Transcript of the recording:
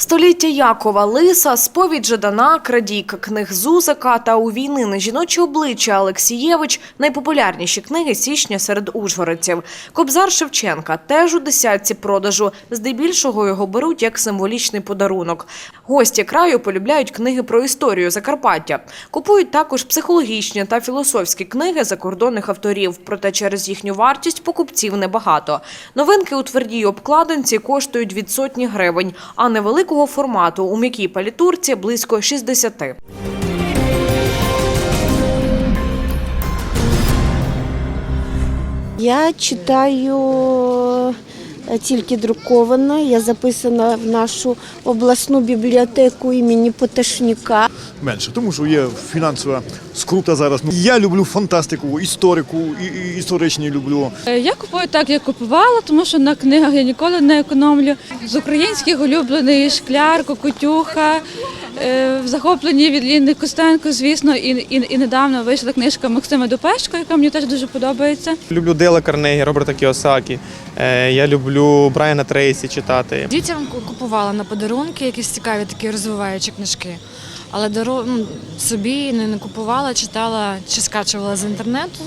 Століття Якова Лиса, сповідь Жадана, крадійка книг Зузика та у війни на жіноче обличчя Олексієвич найпопулярніші книги січня серед ужгородців. Кобзар Шевченка теж у десятці продажу. Здебільшого його беруть як символічний подарунок. Гості краю полюбляють книги про історію Закарпаття. Купують також психологічні та філософські книги закордонних авторів. Проте через їхню вартість покупців небагато. Новинки у твердій обкладинці коштують від сотні гривень, а невеликого формату у м'якій палітурці близько 60. Я читаю е, тільки друковано. Я записана в нашу обласну бібліотеку імені Поташніка. Менше, тому що є фінансова скрута зараз. Ну, Я люблю фантастику, історику, і, і історичні люблю. Е, Я купую так, як купувала, тому що на книгах я ніколи не економлю. З українських улюблений шкляр, Кокотюха, е, в захопленні від Ліни Костенко, звісно, і, і, і недавно вийшла книжка Максима Допешко, яка мені теж дуже подобається. Люблю Дейла Карнегі, Роберта Кіосакі. Е, Я люблю Брайана Трейсі читати. Дітям купувала на подарунки якісь цікаві такі розвиваючі книжки. Але ну, собі не купувала, читала чи скачувала з інтернету.